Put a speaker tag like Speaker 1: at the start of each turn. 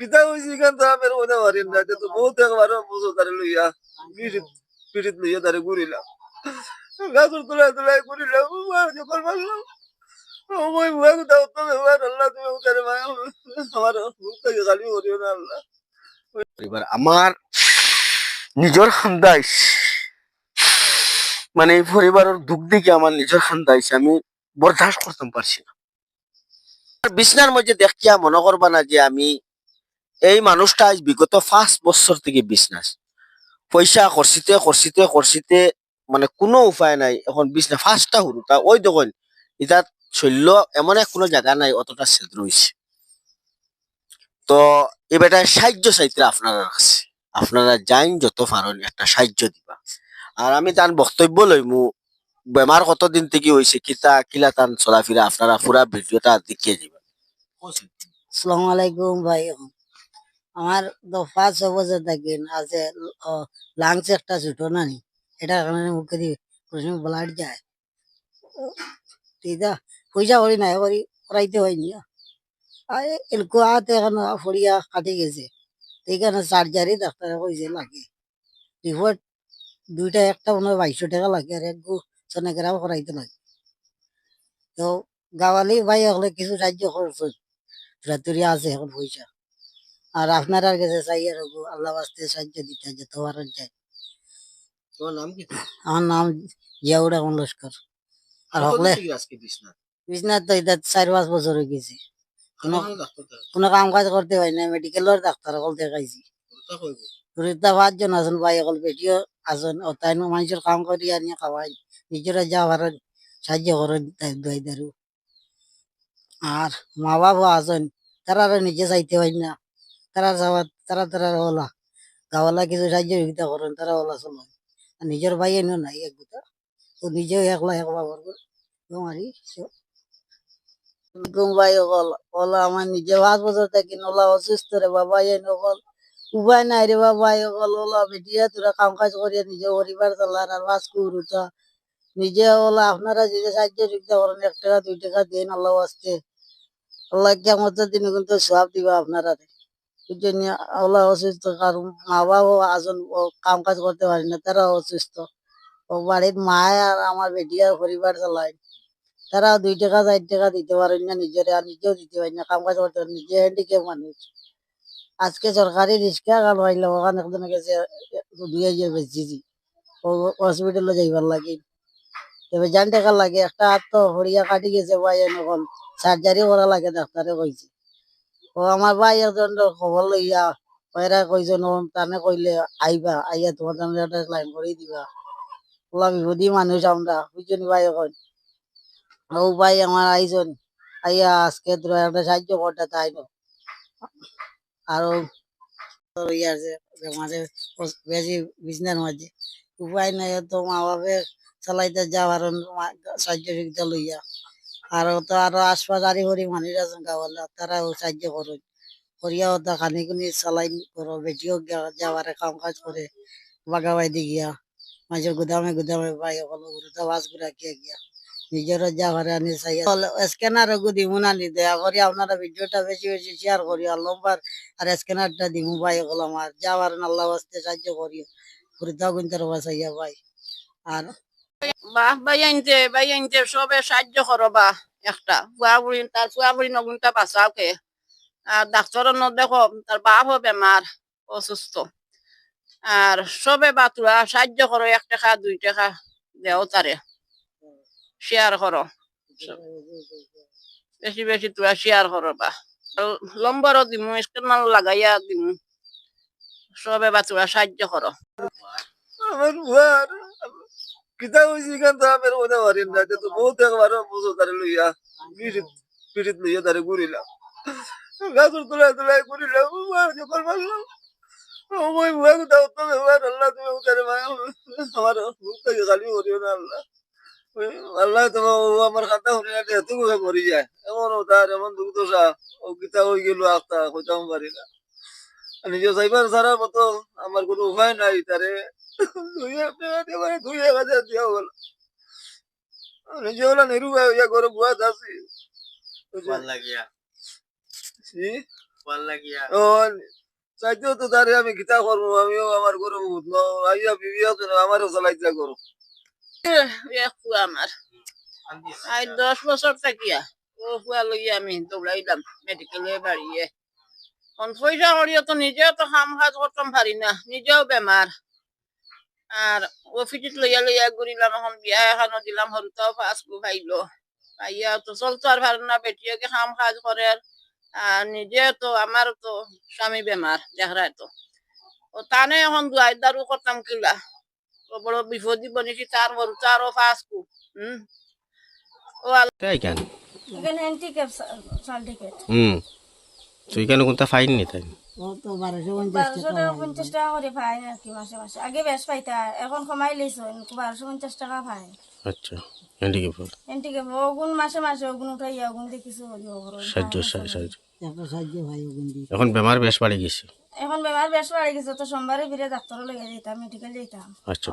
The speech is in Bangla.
Speaker 1: কিতা তো মনে না তো বহুত একবার বুঝো তারে লইয়া পিড়িত পিড়িত লইয়া তারে ঘুরিলাম গাছর তোলায় তোলায় ঘুরিলাম যখন মারলাম ওই ভুয়া কথা উত্তম ব্যবহার আল্লাহ তুমি আমার মুখ থেকে খালি করিও না আল্লাহ
Speaker 2: এবার আমার নিজের খান্দাইস মানে এই পরিবারের দুঃখ দেখে আমার নিজের খান্দাইস আমি বরদাস্ত করতে পারছি না বিছনার মধ্যে দেখিয়া মনে করবা না যে আমি এই মানুষটা আজ বিগত পাঁচ বছর থেকে বিছনাস পয়সা খরচিতে খরচিতে খরচিতে মানে কোনো উপায় নাই, এখন বিছনা ফার্স্টটা হুরুতা ওই দেখুন এটা শৈল্য এমন এক কোনো জায়গা নাই, অতটা ছেদ্র হয়েছে তো এবার সাহায্য চাইতে আপনারা কাছে আপনারা যাইন যত পারেন একটা সাহায্য দিবা। আর আমি তার বক্তব্য লইমু বেমার কতদিন থেকে হয়েছে কিতা, কিলা তান চলাফেরা আপনারা পুরা ভিডিওটা দেখিয়ে দিবেন
Speaker 3: আসসালামু আলাইকুম ভাই। আমার দফা ছ বছর থাকি আছে লাংস একটা ছোট নানি। এটা কারণে মুখে দিয়ে প্রশ্ন ব্লাড যায়। তিদা পয়সা করি নাই করি করাইতে হয়নি। আর এলকো হাতে এখন ফড়িয়া কাটি গেছে। এইখানে সার্জারি ডাক্তারে কইছে লাগে। রিপোর্ট দুইটা, একটা মনে হয় বাইশশো টাকা লাগে, আর এক গু সোনোগ্রাম করাইতে লাগে। তো গাওয়ালি ভাই হলে কিছু সাহায্য করছেন। রাতুরি আছে এখন পয়সা। আর আপনার আর কাছে চাই আর আল্লাহ বাস্তে সাহায্য দিতে যেতে পারেন চাই।
Speaker 2: তোমার নাম কি?
Speaker 3: আমার নাম জিয়াউর রহমান লস্কর। আর হকলে বিছনাথ তো এটা চার পাঁচ বছর হয়ে গেছে। কোনো কাম কাজ করতে হয় না মেডিকেলের ডাক্তার অকল দেখাইছি। দুরিতা পাঁচজন আছেন ভাই অকল বেটিও আছেন ও তাই মানুষের কাম করি আনিয়ে খাওয়াই। নিজেরা যা পারেন সাহায্য করেন তাই দারু। আর মা বাবা আছেন তারা আর নিজে চাইতে হয় না। তারা যাওয়া তারা তারা ওলা। গাওয়ালা কিছু সাহায্য সহযোগিতা করেন তারা ওলা চলেন আর নিজের ভাই এনে নাই এক গুতা তো নিজেও একলা একলা করব তোমারই ভাই অকল? ওলা আমার নিজে পাঁচ বছর থাকি ওলা অসুস্থ রে বাবা এন অকল। উপায় নাই রে বাবা অকল ওলা বেটিয়া তোরা কাম কাজ করিয়া নিজে পরিবার চালান আর বাস করুতা নিজে ওলা আপনারা যদি সাহায্য সহযোগিতা করেন এক টাকা, দুই টাকা দিন আল্লাহ আসতে আল্লাহ কেমন দিনে কিন্তু সব দিবা আপনারা বুঝছেন ওলা অসুস্থ, কারণ মা বাবা আজন ও কাম কাজ করতে পারি না তারা অসুস্থ। ও বাড়ির মা আর আমার বেটিয়া পরিবার চালায়। তারা দুই টাকা, চার টাকা দিতে পারেন না নিজের, আর নিজেও দিতে পারেন না কাম কাজ করতে পারেন নিজে হ্যান্ডিক্যাপ মানুষ। আজকে সরকারি রিক্সা গাল পাইলে ওখানে একদিন গেছে, দুই হাজার বেচছি। হসপিটালে যাইবার লাগে। তবে জান টাকা লাগে, একটা হাত তো হরিয়া কাটি গেছে, ভাই, এখন সার্জারি করা লাগে, ডাক্তারে কইছে। ও আমার ভাই একজন খবর লইয়া ওরা কইছেন ও তানে কইলে আইবা আইয়া তোমার তানে একটা লাইন করে দিবা। ওলা বিপদী মানুষ আমরা বুঝছেন ভাই এখন ও ভাই আমার আইজন, আইয়া আজকে তোরা একটা সাহায্য করতে তাই আরও ইয়ার বেশি বিছনার মাঝে উপায় নাই তো মা বাপে চালাইতে যাওয়ার সাহায্য সুবিধা লইয়া আর ও তো আরও আশপাশ আরি হরি মানুষ আছেন গাওয়ালা তারাও সাহায্য করুন করিয়া ওটা খানি খুনি চালাই করো, বেটিও যাওয়ারে কাম কাজ করে বাগাবাই দি গিয়া, মাঝে গুদামে গুদামে পাই সকল গুরুতা বাস গুড়া গিয়া গিয়া, নিজেরও যাওয়ারে আনি চাই। স্ক্যানার গু দিমু না নি, দয়া করি আপনারা ভিডিওটা বেশি বেশি শেয়ার করি আর লম্বার আর স্ক্যানারটা দিমু ভাই সকল আমার। যাওয়ার আল্লাহ বাস্তে সাহায্য করি গুরুতা গুনতার বাসাইয়া ভাই। আর
Speaker 4: বাহ বাই আনতে বাই আনতে সবে সাহায্য করো বা একটা। ফুয়া বুড়ি, তার ফুয়া বুড়ি নগুনটা বাঁচাও কে। আর ডাক্তার ন দেখো, তার বাপও বেমার, অসুস্থ। আর সবে বা তোরা সাহায্য করো, এক টাকা, দুই টাকা দেও তারে। শেয়ার করো। বেশি বেশি তোরা শেয়ার করো বা। লম্বরও দিমু, স্কেল লাগাইয়া দিমু। সবে বা তোরা সাহায্য করো।
Speaker 1: আমার কিতা হইছে কেন তো আমি মনে পারি না তো বহুত একবার বুঝো তারে লইয়া পিড়িত পিড়িত লইয়া তারে ঘুরিলাম গাছর তোলায় তোলায় ঘুরিলাম যখন মারলাম ওই ভুয়া কথা উত্তম ব্যবহার আল্লাহ তুমি উতারে আমার মুখ থেকে খালি করিও না আল্লাহ আল্লাহ তোমার আমার খাতা শুনে না এত মুখে মরি যায় এমন তার এমন দুঃখ দশা ও গীতা হয়ে গেল আস্তা হইতাম পারি না নিজে সাইবার ছাড়ার মতো আমার কোনো উপায় নাই তারে দুই এক হাজার দিয়া হল নিজে হলো নিরুপায় হইয়া ঘরে বুয়া চাইতেও তো তারে আমি গীতা করব আমিও আমার গরু আইয়া বিবি আছে না আমারও চালাইতে
Speaker 4: ফুয়া আমার। আই দশ বছর থাকিয়া ও ফুয়া লইয়া আমি দৌড়াইলাম মেডিকেলে বাড়িয়ে পয়সা করিও তো নিজেও তো কাম কাজ করতাম পারি না নিজেও বেমার আর অফিসত লইয়া লইয়া ঘুরিলাম এখন বিয়া এখানো দিলাম সৰুতাও ফাঁসবু ভাইলো। পাইয়া তো চলতো আর ভালো না বেটিওকে কাম কাজ করে আর নিজে তো আমার তো স্বামী বেমার দেখরাই তো ও তানে এখন দুয়াই দারু করতাম কিলা। ও বড় বিপদি বনিছি তার সৰুতা আৰু ফাঁসবু হম ও
Speaker 5: তাই কেন?
Speaker 6: এখানে হ্যান্ডিক্যাপ সার্টিফিকেট
Speaker 5: হুম তো এখানে কোনটা ফাইন নি তাই?
Speaker 3: ও তো বারোশো
Speaker 6: পঞ্চাশ টাকা করে ফাইন আর কি মাসে মাসে। আগে বেশ পাইতা এখন কমাই লইছো বারোশো পঞ্চাশ টাকা ফাইন
Speaker 5: আচ্ছা হ্যান্ডিক্যাপ
Speaker 6: হ্যান্ডিক্যাপ ওগুন মাসে মাসে ওগুন উঠাইয়া ওগুন দেখিছো
Speaker 5: সাহায্য সাহায্য সাহায্য।
Speaker 3: একটা সাহায্য ভাই ওগুন দিয়ে।
Speaker 5: এখন বেমার বেশ বাড়ি গেছে।
Speaker 6: এখন বেমার বেশ বাড়ি গেছে তো সোমবারে ফিরে ডাক্তার লইয়া যেতাম মেডিকেল যেতাম
Speaker 5: আচ্ছা।